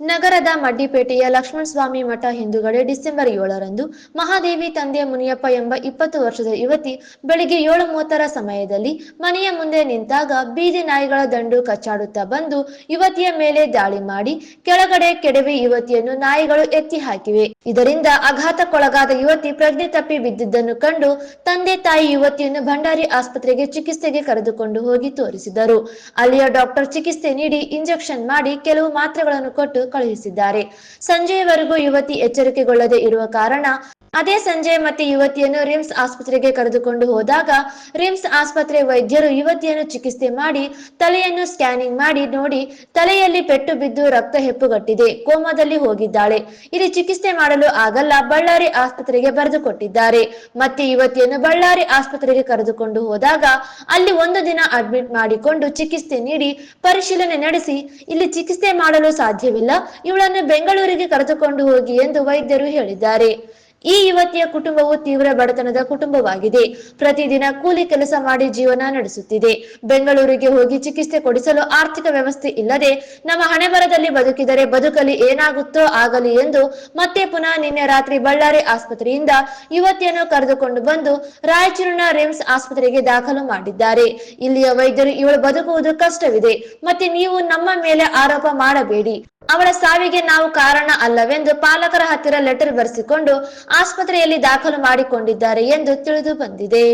ನಗರದ ಮಡ್ಡಿಪೇಟೆಯ ಲಕ್ಷ್ಮಣಸ್ವಾಮಿ ಮಠ ಹಿಂದುಗಡೆ ಡಿಸೆಂಬರ್ ಏಳರಂದು ಮಹಾದೇವಿ ತಂದೆ ಮುನಿಯಪ್ಪ ಎಂಬ ಇಪ್ಪತ್ತು ವರ್ಷದ ಯುವತಿ ಬೆಳಿಗ್ಗೆ ಏಳು ಮೂವತ್ತರ ಸಮಯದಲ್ಲಿ ಮನೆಯ ಮುಂದೆ ನಿಂತಾಗ ಬೀದಿ ನಾಯಿಗಳ ದಂಡು ಕಚ್ಚಾಡುತ್ತಾ ಬಂದು ಯುವತಿಯ ಮೇಲೆ ದಾಳಿ ಮಾಡಿ ಕೆಳಗಡೆ ಕೆಡವಿ ಯುವತಿಯನ್ನು ನಾಯಿಗಳು ಎತ್ತಿ ಹಾಕಿವೆ. ಇದರಿಂದ ಆಘಾತಕ್ಕೊಳಗಾದ ಯುವತಿ ಪ್ರಜ್ಞೆ ತಪ್ಪಿ ಬಿದ್ದಿದ್ದನ್ನು ಕಂಡು ತಂದೆ ತಾಯಿ ಯುವತಿಯನ್ನು ಭಂಡಾರಿ ಆಸ್ಪತ್ರೆಗೆ ಚಿಕಿತ್ಸೆಗೆ ಕರೆದುಕೊಂಡು ಹೋಗಿ ತೋರಿಸಿದರು. ಅಲ್ಲಿಯ ಡಾಕ್ಟರ್ ಚಿಕಿತ್ಸೆ ನೀಡಿ ಇಂಜೆಕ್ಷನ್ ಮಾಡಿ ಕೆಲವು ಮಾತ್ರೆಗಳನ್ನು ಕೊಟ್ಟು ಕಳುಹಿಸಿದ್ದಾರೆ. ಸಂಜೆಯವರೆಗೂ ಯುವತಿ ಎಚ್ಚರಿಕೆಗೊಳ್ಳದೆ ಇರುವ ಕಾರಣ ಅದೇ ಸಂಜೆ ಮತ್ತೆ ಯುವತಿಯನ್ನು ರಿಮ್ಸ್ ಆಸ್ಪತ್ರೆಗೆ ಕರೆದುಕೊಂಡು ಹೋದಾಗ ರಿಮ್ಸ್ ಆಸ್ಪತ್ರೆ ವೈದ್ಯರು ಯುವತಿಯನ್ನು ಚಿಕಿತ್ಸೆ ಮಾಡಿ ತಲೆಯನ್ನು ಸ್ಕ್ಯಾನಿಂಗ್ ಮಾಡಿ ನೋಡಿ ತಲೆಯಲ್ಲಿ ಪೆಟ್ಟು ಬಿದ್ದು ರಕ್ತ ಹೆಪ್ಪುಗಟ್ಟಿದೆ. ಕೋಮಾದಲ್ಲಿ ಹೋಗಿದ್ದಾಳೆ. ಇಲ್ಲಿ ಚಿಕಿತ್ಸೆ ಮಾಡಲು ಆಗಲ್ಲ, ಬಳ್ಳಾರಿ ಆಸ್ಪತ್ರೆಗೆ ಬರೆದುಕೊಟ್ಟಿದ್ದಾರೆ ಮತ್ತೆ ಯುವತಿಯನ್ನು ಬಳ್ಳಾರಿ ಆಸ್ಪತ್ರೆಗೆ ಕರೆದುಕೊಂಡು ಹೋದಾಗ ಅಲ್ಲಿ ಒಂದು ದಿನ ಅಡ್ಮಿಟ್ ಮಾಡಿಕೊಂಡು ಚಿಕಿತ್ಸೆ ನೀಡಿ ಪರಿಶೀಲನೆ ನಡೆಸಿ ಇಲ್ಲಿ ಚಿಕಿತ್ಸೆ ಮಾಡಲು ಸಾಧ್ಯವಿಲ್ಲ. ಇವಳನ್ನು ಬೆಂಗಳೂರಿಗೆ ಕರೆದುಕೊಂಡು ಹೋಗಿ ಎಂದು ವೈದ್ಯರು ಹೇಳಿದ್ದಾರೆ. ಈ ಯುವತಿಯ ಕುಟುಂಬವು ತೀವ್ರ ಬಡತನದ ಕುಟುಂಬವಾಗಿದೆ. ಪ್ರತಿದಿನ ಕೂಲಿ ಕೆಲಸ ಮಾಡಿ ಜೀವನ ನಡೆಸುತ್ತಿದೆ. ಬೆಂಗಳೂರಿಗೆ ಹೋಗಿ ಚಿಕಿತ್ಸೆ ಕೊಡಿಸಲು ಆರ್ಥಿಕ ವ್ಯವಸ್ಥೆ ಇಲ್ಲದೆ ನಮ್ಮ ಹಣೆಬರದಲ್ಲಿ ಬದುಕಿದರೆ ಬದುಕಲಿ ಏನಾಗುತ್ತೋ ಆಗಲಿ ಎಂದು ಮತ್ತೆ ಪುನಃ ನಿನ್ನೆ ರಾತ್ರಿ ಬಳ್ಳಾರಿ ಆಸ್ಪತ್ರೆಯಿಂದ ಯುವತಿಯನ್ನು ಕರೆದುಕೊಂಡು ಬಂದು ರಾಯಚೂರಿನ ರಿಮ್ಸ್ ಆಸ್ಪತ್ರೆಗೆ ದಾಖಲು ಮಾಡಿದ್ದಾರೆ. ಇಲ್ಲಿಯ ವೈದ್ಯರು ಇವಳು ಬದುಕುವುದು ಕಷ್ಟವಿದೆ. ಮತ್ತೆ ನೀವು ನಮ್ಮ ಮೇಲೆ ಆರೋಪ ಮಾಡಬೇಡಿ. ಅವಳ ಸಾವಿಗೆ ನಾವು ಕಾರಣ ಅಲ್ಲವೆಂದು ಪಾಲಕರ ಹತ್ತಿರ ಲೆಟರ್ ಬರೆಸಿಕೊಂಡು ಆಸ್ಪತ್ರೆಯಲ್ಲಿ ದಾಖಲು ಮಾಡಿಕೊಂಡಿದ್ದಾರೆ ಎಂದು ತಿಳಿದು ಬಂದಿದೆ.